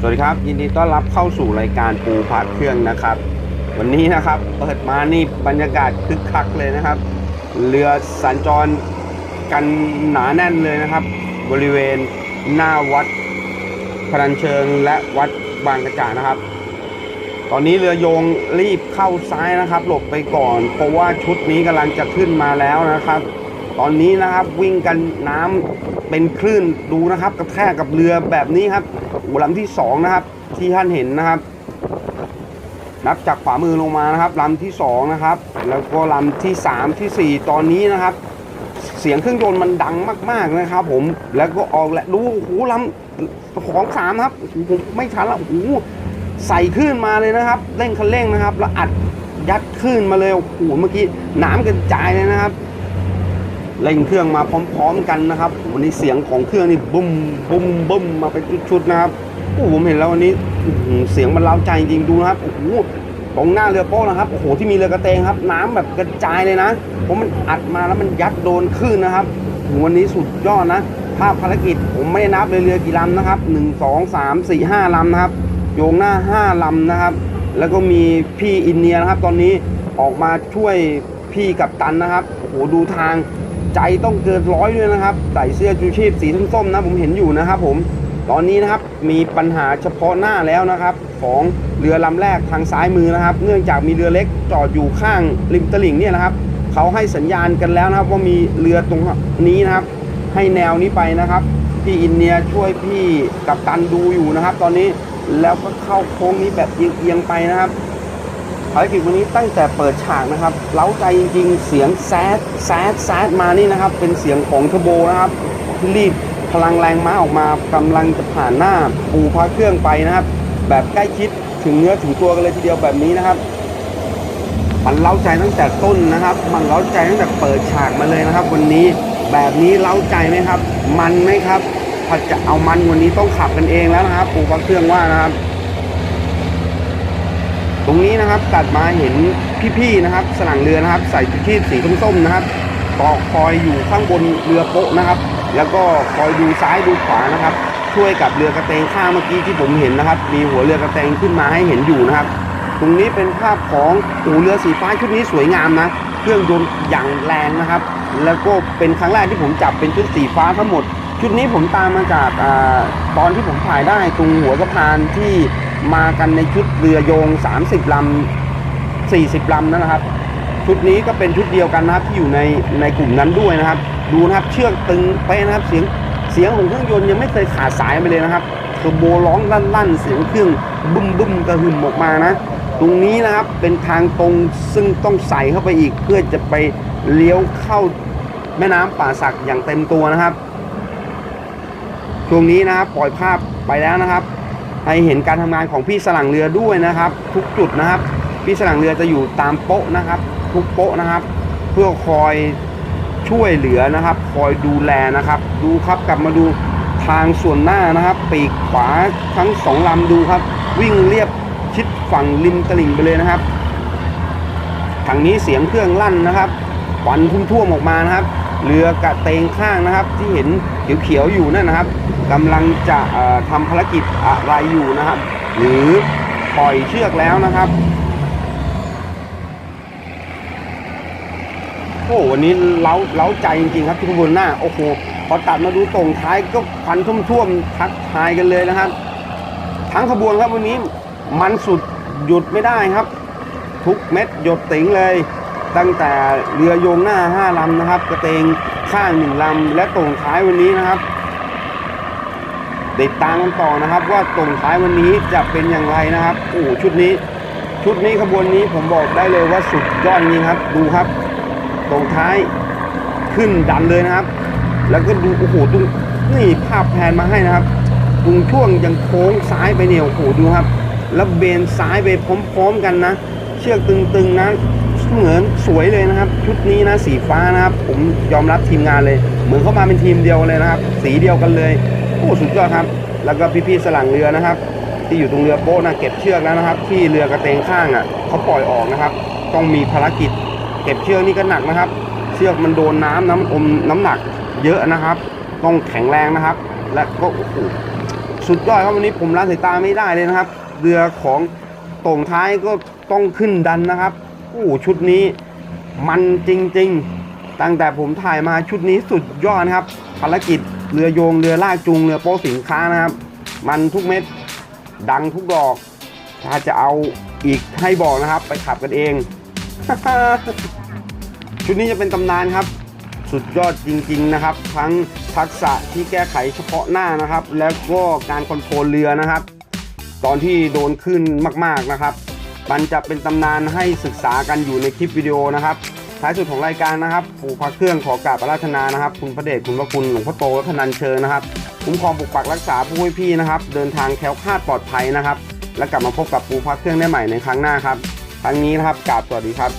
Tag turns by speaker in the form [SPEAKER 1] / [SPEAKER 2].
[SPEAKER 1] สวัสดีครับ ยินดีต้อนรับเข้าสู่รายการปูพักเครื่องนะครับ วันนี้นะครับเปิดมานี่บรรยากาศคึกคักเลยนะครับ เรือสัญจรกันหนาแน่นเลยนะครับ บริเวณหน้าวัดพรัญเชิงและวัดบางกระจานะครับ ตอนนี้เรือโยงรีบเข้าซ้ายนะครับ หลบไปก่อน เพราะว่าชุดนี้กำลังจะขึ้นมาแล้วนะครับ ตอนนี้นะครับวิ่งกันน้ำเป็นคลื่นดูนะครับ กระแทกกับเรือแบบนี้ครับโอ้ลำที่สองนะครับที่ท่านเห็นนะครับ นับจากขวามือลงมานะครับลำที่สองนะครับ แล้วก็ลำที่สามที่สี่ตอนนี้นะครับ เสียงเครื่องยนต์มันดังมาก ๆนะครับ ผมแล้วก็ออกและดูโอ้โหลำของสามครับโอ้ผมไม่ทันละโอ้โหใส่คลื่นมาเลยนะครับ เร่งคันเร่งนะครับ แล้วอัดยัดคลื่นมาเลยโอ้โหเมื่อกี้น้ำกระจายเลยนะครับ เร่งเครื่องมาพร้อม ๆ กันนะครับ วันนี้เสียงของเครื่องนี่บุ้มบุ้มบุ้มมาเป็นชุดๆนะครับโอ้ผมเห็นแล้ววันนี้เสียงมันเล้าใจจริงดูนะครับโอ้โหตรงหน้าเรือโป๊ะนะครับโอ้โหที่มีเรือกระเตงครับ น้ำแบบกระจายเลยนะเพราะมันอัดมาแล้วมันยัดโดนคลื่นนะครับวันนี้สุดยอดนะ ภาพภารกิจผมไม่ได้นับเลยเรือกี่ลำนะครับหนึ่งสองสามสี่ห้าลำนะครับ โยงหน้าห้าลำนะครับ แล้วก็มีพี่อินเนียนะครับ ตอนนี้ออกมาช่วยพี่กับตันนะครับโอ้โหดูทาง ใจต้องเกินร้อยด้วยนะครับ ใส่เสื้อชูชีพสีส้มๆนะผมเห็นอยู่นะครับ ผม ตอนนี้นะครับมีปัญหาเฉพาะหน้าแล้วนะครับ ของเรือลำแรกทางซ้ายมือนะครับ เนื่องจากมีเรือเล็กจอดอยู่ข้างริมตลิ่งเนี่ยนะครับเขาให้สัญญาณกันแล้วนะครับว่ามีเรือตรงนี้นะครับ ให้แนวนี้ไปนะครับพี่อินเนียช่วยพี่กับตันดูอยู่นะครับ ตอนนี้แล้วก็เข้าโค้งนี้แบบเอียงๆไปนะครับ ภารกิจวันนี้ตั้งแต่เปิดฉากนะครับ เล้าใจจริงๆ เสียงแซดแซดแซดมานี่นะครับ เป็นเสียงของเทอร์โบนะครับที่รีดพลังแรงม้าออกมากำลังจะผ่านหน้าปูพระเครื่องไปนะครับ แบบใกล้ชิดถึงเนื้อถึงตัวกันเลยทีเดียวแบบนี้นะครับมันเล้าใจตั้งแต่ต้นนะครับ มันเล้าใจตั้งแต่เปิดฉากมาเลยนะครับ วันนี้แบบนี้เล้าใจไหมครับ มันไหมครับ ถ้าจะเอามันวันนี้ต้องขับกันเองแล้วนะครับปูพระเครื่องว่านะครับ ตรงนี้นะครับตัดมาเห็นพี่ๆนะครับ สลังเรือนะครับ ใส่ชูชีพสีส้มๆนะครับเก็คอยอยู่ข้างบนเรือโป๊ะนะครับ แล้วก็คอยดูซ้ายดูขวานะครับ ช่วยกับเรือกระเตงข้างเมื่อกี้ที่ผมเห็นนะครับ มีหัวเรือกระเตงขึ้นมาให้เห็นอยู่นะครับ ตรงนี้เป็นภาพของอูเรือสีฟ้าชุดนี้สวยงามนะ เครื่องยนต์อย่างแรงนะครับ แล้วก็เป็นครั้งแรกที่ผมจับเป็นชุดสีฟ้าทั้งหมด ชุดนี้ผมตามมาจากอตอนที่ผมถ่ายได้ตรงหัวสะพานที่ มากันในชุดเรือโยง 30 ลำ 40 ลำนั่นนะครับ ชุดนี้ก็เป็นชุดเดียวกันนะครับที่อยู่ในในกลุ่มนั้นด้วยนะครับ ดูนะครับเชือกตึงเป๊ะนะครับเสียงเสียงของเครื่องยนต์ยังไม่เคยขาดสายไปเลยนะครับเทอร์โบร้องลั่นๆ เสียงเครื่องบึ้มบึ้มกระหึ่มออกมานะ ตรงนี้นะครับเป็นทางตรงซึ่งต้องใส่เข้าไปอีก เพื่อจะไปเลี้ยวเข้าแม่น้ำป่าสักอย่างเต็มตัวนะครับ ช่วงนี้นะครับปล่อยภาพไปแล้วนะครับ ให้เห็นการทำงานของพี่สลังเรือด้วยนะครับ ทุกจุดนะครับ พี่สลังเรือจะอยู่ตามโป๊ะนะครับ ทุกโป๊ะนะครับ เพื่อคอยช่วยเหลือนะครับ คอยดูแลนะครับ ดูครับกลับมาดูทางส่วนหน้านะครับ ปีกขวาทั้งสองลำดูครับ วิ่งเรียบชิดฝั่งริมตลิ่งไปเลยนะครับทางนี้เสียงเครื่องลั่นนะครับควันพุ่งท่วมออกมานะครับ เรือกระเตงข้างนะครับ ที่เห็นเขียวๆอยู่นั่นนะครับกำลังจะเอ่อทำภารกิจอะไรอยู่นะครับ หรือปล่อยเชือกแล้วนะครับโอ้วันนี้เล้าเล้าใจจริงๆครับทุกคนหน้าโอ้โหพอตัดมาดูตรงท้ายก็ควันท่วมๆทักทายกันเลยนะครับ ทั้งขบวนครับวันนี้มันสุดหยุดไม่ได้ครับ ทุกเม็ดหยดติ๋งเลย ตั้งแต่เรือโยงหน้าห้าลำนะครับ กระเตงข้างหนึ่งลำและตรงท้ายวันนี้นะครับติดตามกันต่อนะครับ ว่าตรงท้ายวันนี้จะเป็นอย่างไรนะครับโอ้ชุดนี้ ชุดนี้ขบวนนี้ผมบอกได้เลยว่าสุดยอดจริงครับ ดูครับตรงท้ายขึ้นดันเลยนะครับ แล้วก็ดูโอ้โหตรงนี่ภาพแพนมาให้นะครับตรงช่วงยังโค้งซ้ายไปเนี่ยโอ้โหดูครับ แล้วเบนซ้ายไปพร้อม ๆ กันนะ เชือกตึงๆนะ เหมือนสวยเลยนะครับ ชุดนี้นะสีฟ้านะครับ ผมยอมรับทีมงานเลย เหมือนเข้ามาเป็นทีมเดียวเลยนะครับ สีเดียวกันเลยโอ้สุดยอดครับ แล้วก็พี่ๆสลังเรือนะครับ ที่อยู่ตรงเรือโป๊ะนะเก็บเชือกแล้วนะครับ ที่เรือกระเตงข้างอะเขาปล่อยออกนะครับ ต้องมีภารกิจ เก็บเชือกนี่ก็หนักนะครับ เชือกมันโดนน้ำน้ำอมน้ำหนักเยอะนะครับ ต้องแข็งแรงนะครับ และก็โอ้โหสุดยอดครับวันนี้ผมละสายตาไม่ได้เลยนะครับ เรือของตรงท้ายก็ต้องขึ้นดันนะครับ อ้ชุดนี้มันจริง ๆ ตั้งแต่ผมถ่ายมาชุดนี้สุดยอดนะครับ ภารกิจเรือโยงเรือลากจูงเรือโป๊สินค้านะครับ มันทุกเม็ดดังทุกดอก ถ้าจะเอาอีกให้บอกนะครับ ไปขับกันเอง ชุดนี้จะเป็นตำนานครับ สุดยอดจริง ๆนะครับ ทั้งทักษะที่แก้ไขเฉพาะหน้านะครับ แล้วก็การคอนโทรลเรือนะครับ ตอนที่โดนขึ้นมาก ๆนะครับ มันจะเป็นตำนานให้ศึกษากันอยู่ในคลิปวิดีโอนะครับท้ายสุดของรายการนะครับปู่พระเครื่องขอกราบอาราธนานะครับ คุณพระเดชคุณพระคุณหลวงพ่อโตวัฒนันเชิญนะครับคุ้มครองปกปักรักษาผู้ให้พี่นะครับ เดินทางแคล้วคลาดปลอดภัยนะครับ และกลับมาพบกับปู่พระเครื่องได้ใหม่ในครั้งหน้าครับครั้งนี้นะครับกราบสวัสดีครับ